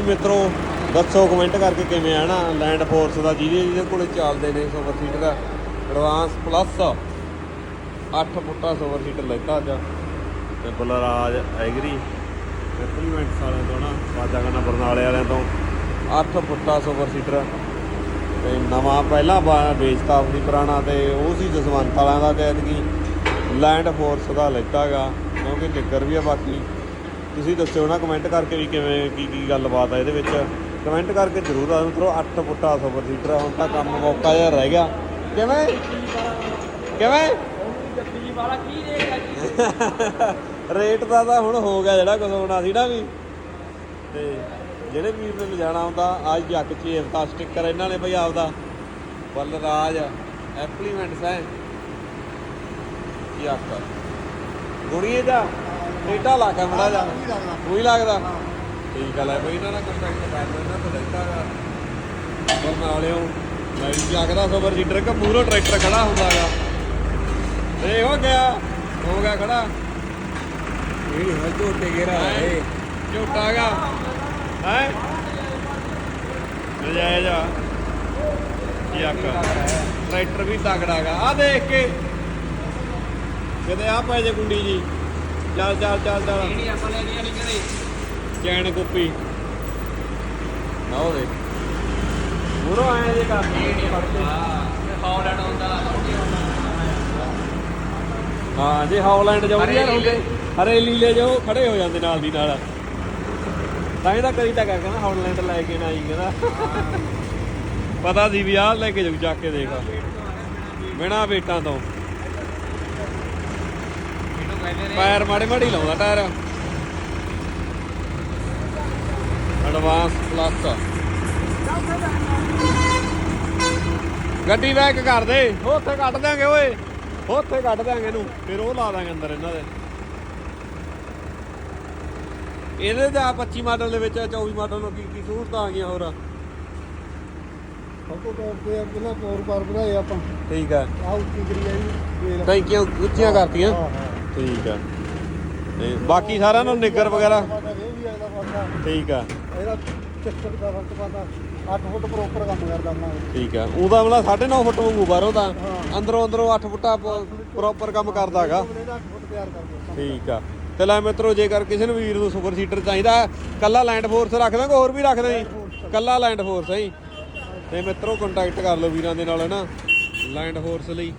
ਵੀ ਮਿੱਤਰੋ, ਦੱਸੋ ਕਮੈਂਟ ਕਰਕੇ ਕਿਵੇਂ ਆ ਨਾ ਲੈਂਡ ਫੋਰਸ ਦਾ ਜਿਹਦੇ ਜਿਹਦੇ ਕੋਲੇ ਚੱਲਦੇ ਨੇ ਸੁਪਰ ਦਾ ਐਡਵਾਂਸ ਪਲੱਸ 8 ਫੁੱਟਾ ਸੁਪਰ ਸੀਟਰ ਲੈਤਾ ਅੱਜ। ਤੇ ਬਲਰਾਜ ਐਗਰੀ ਇੰਪਲੀਮੈਂਟਸ ਵਾਲਿਆਂ ਤੋਂ ਨਾ ਬਾਜਾ ਕਰਨਾ ਬਰਨਾਲੇ ਵਾਲਿਆਂ ਤੋਂ। 8 ਫੁੱਟਾ ਸੁਪਰ ਸੀਟਰ ਤੇ ਨਵਾਂ ਪਹਿਲਾਂ ਵੇਚਤਾ ਆਪਣੀ ਪੁਰਾਣਾ ਤੇ ਉਹ ਸੀ ਜਸਵੰਤ ਵਾਲਿਆਂ ਦਾ ਤੇ ਐਤਕੀ ਲੈਂਡ ਫੋਰਸ ਦਾ ਲੈਤਾਗਾ, ਕਿਉਂਕਿ ਨਿੱਗਰ ਵੀ ਆ ਬਾਕੀ। ਤੁਸੀਂ ਦੱਸਿਓ ਨਾ ਕਮੈਂਟ ਕਰਕੇ ਵੀ ਕਿਵੇਂ, ਕੀ ਕੀ ਗੱਲਬਾਤ ਆ ਇਹਦੇ ਵਿੱਚ। ਕਮੈਂਟ ਕਰਕੇ ਜ਼ਰੂਰ ਆ ਮਿੱਤਰੋ 8 ਫੁੱਟਾ ਸੁਪਰ ਸੀਟਰ ਹੁਣ ਤਾਂ ਕੰਮ ਮੌਕਾ ਜਿਹਾ ਰਹਿ ਗਿਆ। ਕਿਵੇਂ? ਕਿਵੇਂ? ਗੱਡੀ ਵਾਲਾ ਕੀ ਰੇਟ ਹੈ ਰੇਟ ਦਾ ਤਾਂ ਹੁਣ ਹੋ ਗਿਆ ਜਿਹੜਾ ਕੁਝ ਹੋਣਾ ਸੀ ਨਾ ਵੀ। ਤੇ ਜਿਹੜੇ ਵੀਰ ਨੇ ਲਿਜਾਣਾ ਹੁੰਦਾ ਅੱਜ ਜੱਕ ਚੇਵਤਾ ਸਟicker ਇਹਨਾਂ ਨੇ ਭਈ ਆਪਦਾ। ਬਲਰਾਜ, ਐਪਲੀਮੈਂਟਸ ਹੈ। ਯਾਕ ਗੁਣੀਏ ਦਾ। ਰੇਟਾ ਲਾ ਕੇ ਮੜਾ ਜਾ। ਕੋਈ ਲੱਗਦਾ। ਠੀਕ ਆ ਲੈ ਬਈ ਇਹਨਾਂ ਨਾਲ ਕੰਟੈਕਟ ਕਰ ਇਹਨਾਂ ਤੋਂ ਲੈਤਾਗਾ ਬਰਨਾਲਿਓ ਮੈਂ ਜਗਦਾ ਸੁਪਰ ਸੀਟਰ ਕਿ ਮੂਰੋ ਟਰੈਕਟਰ ਖੜਾ ਹੁੰਦਾਗਾ ਇਹ ਹੋ ਗਿਆ ਹੋ ਗਿਆ ਖੜਾ। ਇਹ ਹੈ ਝੋਟੇ ਗੇਰਾ ਹੈ ਝੋਟਾ ਗਾ। ਹੈ? ਨਜਾਇਜ਼ ਆ। ਯਾਕ ਟਰੈਕਟਰ ਵੀ ਤਗੜਾ ਗਾ। ਆ ਦੇਖ ਕੇ। ਕਿਤੇ ਆ ਪੈ ਜੇ ਗੁੰਡੀ ਜੀ। ਚੱਲ ਚੱਲ ਚੱਲ ਚੱਲ। ਜਿਹੜੀ ਆਪਾਂ ਲੈਣੀ ਨਹੀਂ ਕਰੇ ਚੈਨ ਕੁੱਪੀ ਨਾ ਦੇਖ ਮੂਰੋ ਆਏ ਜੇ ਕਰ ਹਾਂ ਹੌਲੈਂਡ ਹੁੰਦਾ ਹਾਂ ਜੇ ਹੌਲੈਂਡ ਜਾਉਂਦੇ ਯਾਰ ਹਰੇ ਹੁੰਦੇ ਹਰੇ ਲੀਲੇ ਜੋ ਖੜੇ ਹੋ ਜਾਂਦੇ ਨਾਲ ਦੀ ਨਾਲ। ਤਾਂ ਇਹਦਾ ਕਰੀ ਤਾਂ ਕਹਿੰਦਾ ਹੌਲੈਂਡ ਲੈ ਕੇ ਨਾ ਆਈ ਕਹਿੰਦਾ। ਪਤਾ ਸੀ ਵੀ ਆਹ ਲੈ ਕੇ ਜਾਊ ਚੱਕ ਕੇ ਦੇਖ। ਬਿਨਾ ਵੇਟਾਂ ਤੋਂ। ਪੈਰ ਮਾੜੇ ਮਾੜੀ ਲਾਉਂਦਾ ਟਾਇਰ। ਐਡਵਾਂਸ ਪਲੱਸ ਗੱਡੀ ਬੈਕ ਕਰ ਦੇ। ਉੱਥੇ ਕੱਢ ਦਿਆਂਗੇ ਓਏ। ਉੱਥੇ ਕੱਢ ਦਿਆਂਗੇ ਇਹਨੂੰ। ਫਿਰ ਉਹ ਲਾ ਦਾਂਗੇ ਅੰਦਰ ਇਹਨਾਂ ਦੇ। ਇਹਦੇ ਦਾ 25 ਮਾਡਲ ਦੇ ਵਿੱਚ 24 ਮਾਡਲ ਨੂੰ ਕੀ ਕੀ ਸਹੂਲਤਾਂ ਆ ਗਈਆਂ ਹੋਰ। ਤੇ ਪਹਿਲਾਂ ਤੋਰ ਪਾਰ ਵਧਾਏ ਆਪਾਂ। ਠੀਕ ਆ। ਆਹ ਉੱਚੀ ਕਰੀ ਆ ਜੀ ਟੈਂਕੀਆਂ ਉੱਚੀਆਂ ਕਰਤੀਆਂ। ਹਾਂ। ਠੀਕ ਆ। ਤੇ ਬਾਕੀ ਸਾਰਿਆਂ ਨੂੰ ਨਿੱਗਰ ਵਗੈਰਾ? ਇਹ ਵੀ ਠੀਕ ਆ। ਇਹਦਾ ਚੱਕਰ ਦਾ ਫ਼ਰਕ ਪਾਦਾ। 8 ਫੁੱਟ ਪ੍ਰੋਪਰ ਕੰਮ ਕਰਦਾ ਆਪਣਾ। ਠੀਕ ਆ। ਉਹਦਾ ਮਤਲਬ 9.5 ਫੁੱਟ ਵਾਂਗੂ ਬਾਹਰੋਂ ਤਾਂ ਹਾਂ। ਅੰਦਰੋਂ ਅੰਦਰੋਂ 8 ਫੁੱਟਾ ਪ੍ਰੋਪਰ ਕੰਮ ਕਰਦਾ ਹੈਗਾ ਇਹਦਾ 8 ਫੁੱਟ ਤਿਆਰ ਕਰ ਦਿੰਦਾ ਠੀਕ ਆ। ਤੇ ਲੈ ਮਿੱਤਰੋ ਜੇਕਰ ਕਿਸੇ ਨੂੰ ਵੀਰ ਨੂੰ ਸੁਪਰ ਸੀਟਰ ਚਾਹੀਦਾ ਕੱਲਾ ਲੈਂਡ ਫੋਰਸ ਰੱਖ ਦਾਂਗੇ ਹੋਰ ਵੀ ਰੱਖ ਦਾਂਗੇ ਕੱਲਾ ਲੈਂਡ ਫੋਰਸ ਹੈ ਜੀ। ਤੇ ਮਿੱਤਰੋ ਕੰਟੈਕਟ ਕਰ ਲਓ ਵੀਰਾਂ ਦੇ ਨਾਲ ਨਾ ਲੈਂਡ ਫੋਰਸ ਲਈ।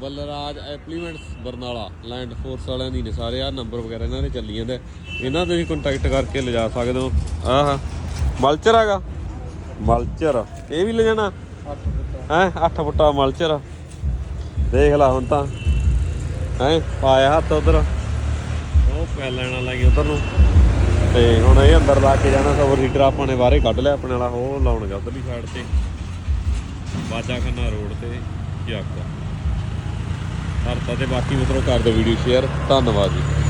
Balraj implements, Barnala, land force ਵਾਲਿਆਂ ਦੀ ਨੇ ਸਾਰੇ ਆ ਨੰਬਰ ਵਗੈਰਾ ਇਹਨਾਂ ਦੇ ਚੱਲੀ ਜਾਂਦੇ। ਇਹਨਾਂ ਤੇ ਕੰਟੈਕਟ ਕਰਕੇ ਲਿਜਾ ਸਕਦੇ ਹੋ। ਆਹ ਮਲਚਰ ਹੈਗਾ? ਮਲਚਰ। ਇਹ ਵੀ ਲੈ ਜਾਣਾ? 8 ਫੁੱਟ ਹੈ? 8 ਫੁੱਟਾ ਮਲਚਰ। ਦੇਖ ਲੈ ਹੁਣ ਤਾਂ। ਹੈ? ਪਾਇਆ ਹੱਥ ਉਧਰ। ਉਹ ਪੈ ਲੈਣਾ ਲੱਗੀ ਉਧਰ ਨੂੰ। ਤੇ ਹੁਣ ਇਹ ਅੰਦਰ ਲਾ ਕੇ ਜਾਣਾ ਸਵਰ ਹੀਟਰ ਆਪਾਂ ਨੇ ਬਾਹਰੇ ਕੱਢ ਲਿਆ ਆਪਣੇ ਵਾਲਾ, ਉਹ ਲਾਉਣਗਾ ਉਧਰਲੀ ਸਾਈਡ ਤੇ। ਬਾਜਾ ਰੋਡ ਤੇ ਜੱਕ ਕਰਤਾ ਤੇ ਬਾਕੀ ਮਿੱਤਰੋ ਕਰ ਦਿਓ ਵੀਡੀਓ ਸ਼ੇਅਰ ਧੰਨਵਾਦ ਜੀ।